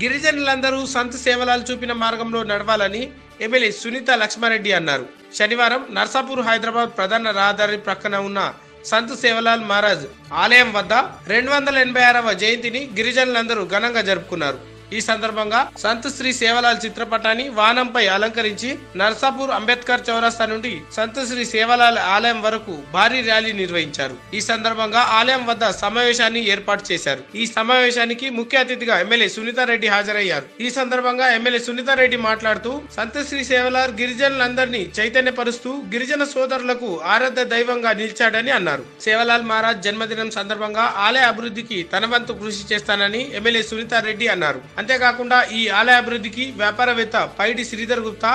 గిరిజనులందరూ సంత సేవలాలు చూపిన మార్గంలో నడవాలని ఎమ్మెల్యే సునీత లక్ష్మారెడ్డి అన్నారు. శనివారం నర్సాపూర్ హైదరాబాద్ ప్రధాన రహదారి ప్రక్కన ఉన్న సంత సేవలాల్ మహారాజ్ ఆలయం వద్ద రెండు వందల ఎనభై ఆరవ జయంతిని గిరిజనులందరూ ఘనంగా జరుపుకున్నారు. ఈ సందర్భంగా సంత్ శ్రీ సేవలాల్ చిత్రపటాన్ని వాహనంపై అలంకరించి నర్సాపూర్ అంబేద్కర్ చౌరస్తా నుండి సంత్ శ్రీ సేవలాల్ ఆలయం వరకు భారీ ర్యాలీ నిర్వహించారు. ఈ సందర్భంగా ఆలయం వద్ద సమావేశాన్ని ఏర్పాటు చేశారు. ఈ సమావేశానికి ముఖ్య అతిథిగా ఎమ్మెల్యే సునీతారెడ్డి హాజరయ్యారు. ఈ సందర్భంగా ఎమ్మెల్యే సునీతారెడ్డి మాట్లాడుతూ సంత శ్రీ సేవలాల్ గిరిజనులందరినీ చైతన్యపరుస్తూ గిరిజన సోదరులకు ఆరాధ్య దైవంగా నిలిచాడని అన్నారు. సేవలాల్ మహారాజ్ జన్మదినం సందర్భంగా ఆలయ అభివృద్ధికి తన వంతు కృషి చేస్తానని ఎమ్మెల్యే సునీతారెడ్డి అన్నారు. అంతేకాకుండా ఈ ఆలయ అభివృద్ధికి వ్యాపారవేత్త పైడి శ్రీధర్ గుప్తా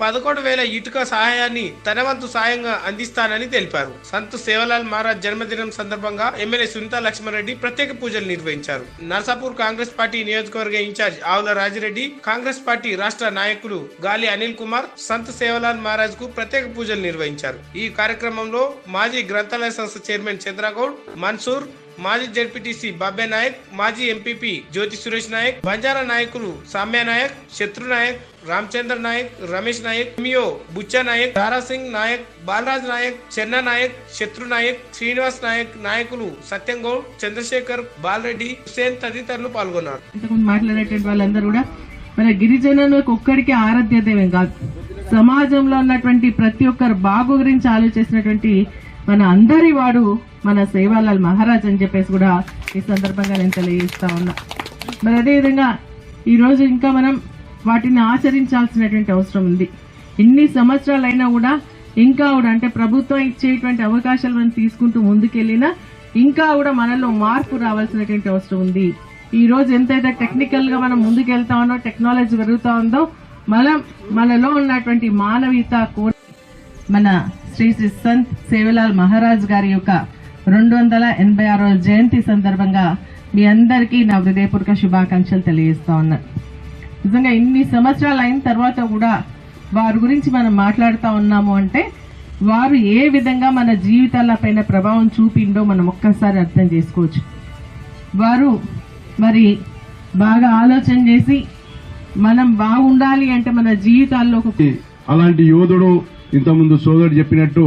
పదకొండు వేల ఇటుక సహాయాన్ని తనవంతు సాయంగా అందిస్తానని తెలిపారు. సంత్ సేవలాల్ మహారాజ్ జన్మదినం సందర్భంగా ఎమ్మెల్యే సునీత లక్ష్మారెడ్డి ప్రత్యేక పూజలు నిర్వహించారు. నర్సాపూర్ కాంగ్రెస్ పార్టీ నియోజకవర్గ ఇన్ఛార్జ్ ఆవుల రాజిరెడ్డి కాంగ్రెస్ పార్టీ రాష్ట్ర నాయకులు గాలి అనిల్ కుమార్ సంత్ సేవలాల్ మహారాజ్కు ప్రత్యేక పూజలు నిర్వహించారు. ఈ కార్యక్రమంలో మాజీ గ్రంథాలయ సంస్థ చైర్మన్ చంద్రగౌడ్ మన్సూర్ మాజీ జడ్పీటీసీ బాబే నాయక్ మాజీ ఎంపీపీ జ్యోతి సురేష్ నాయక్ బంజారా నాయకులు సామ్య నాయక్ శత్రు నాయక్ రామచంద్ర నాయక్ రమేష్ నాయక్ మియో బుచ్చా నాయక్ తారాసింగ్ నాయక్ బాలరాజ్ నాయక్ చెన్న నాయక్ శత్రు నాయక్ శ్రీనివాస్ నాయక్ నాయకులు సత్యం గౌడ్ చంద్రశేఖర్ బాలరెడ్డి హుసేన్ తదితరులు పాల్గొన్నారు. మాట్లాడేటువంటి వాళ్ళందరూ కూడా మన గిరిజనులకు ఒక్కడికి ఆరాధ్య కాదు. సమాజంలో ఉన్నటువంటి ప్రతి ఒక్కరు బాగు గురించి ఆలోచించినటువంటి మన అందరి వాడు మన సేవాలాల్ మహారాజ్ అని చెప్పేసి కూడా ఈ సందర్భంగా నేను తెలియజేస్తా ఉన్నా. మరి అదేవిధంగా ఈరోజు ఇంకా మనం వాటిని ఆచరించాల్సినటువంటి అవసరం ఉంది. ఇన్ని సంవత్సరాలైనా కూడా ఇంకా కూడా అంటే ప్రభుత్వం ఇచ్చేటువంటి అవకాశాలు మనం తీసుకుంటూ ముందుకెళ్ళినా ఇంకా కూడా మనలో మార్పు రావాల్సినటువంటి అవసరం ఉంది. ఈ రోజు ఎంతైతే టెక్నికల్గా మనం ముందుకెళ్తా ఉన్నో టెక్నాలజీ పెరుగుతా ఉందో మనం మనలో ఉన్నటువంటి మానవీయత కో మన శ్రీ శ్రీ సంత్ సేవలాల్ మహారాజ్ గారి యొక్క రెండు వందల ఎనభై ఆరో జయంతి సందర్భంగా మీ అందరికీ నా హృదయపూర్వక శుభాకాంక్షలు తెలియజేస్తా ఉన్నా. నిజంగా ఇన్ని సంవత్సరాలు అయిన తర్వాత కూడా వారి గురించి మనం మాట్లాడుతూ ఉన్నాము అంటే వారు ఏ విధంగా మన జీవితాల పైన ప్రభావం చూపిండో మనం ఒక్కసారి అర్థం చేసుకోవచ్చు. వారు మరి బాగా ఆలోచన చేసి మనం బాగుండాలి అంటే మన జీవితాల్లో ఒక అలాంటి యోధుడు ఇంతకుముందు సోదరుడు చెప్పినట్టు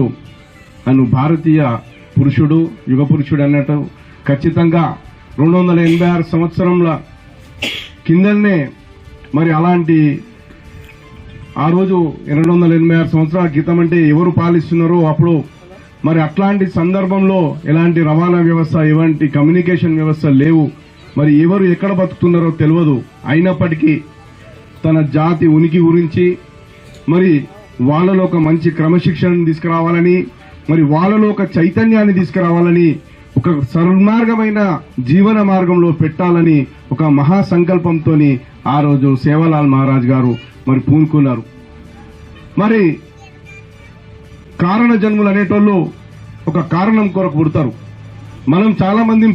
అను భారతీయ పురుషుడు యుగ పురుషుడు అన్నట్టు ఖచ్చితంగా రెండు వందల ఎనభై ఆరు సంవత్సరంల కిందనే మరి అలాంటి ఆ రోజు రెండు వందల ఎనభై ఆరు సంవత్సరాల క్రితం అంటే ఎవరు పాలిస్తున్నారో అప్పుడు మరి అట్లాంటి సందర్భంలో ఎలాంటి రవాణా వ్యవస్థ ఎలాంటి కమ్యూనికేషన్ వ్యవస్థ లేవు. మరి ఎవరు ఎక్కడ బతుకుతున్నారో తెలియదు. అయినప్పటికీ తన జాతి ఉనికి గురించి మరి వాళ్ళలో ఒక మంచి క్రమశిక్షణను తీసుకురావాలని మరి వాళ్ళలో ఒక చైతన్యాన్ని తీసుకురావాలని ఒక సన్మార్గమైన జీవన మార్గంలో పెట్టాలని ఒక మహా సంకల్పంతో ఆ రోజు సేవలాల్ మహారాజ్ గారు మరి పూనుకున్నారు. మరి కారణ జన్ములు అనేటోళ్ళు ఒక కారణం కొరకు పుడతారు. మనం చాలా మందిని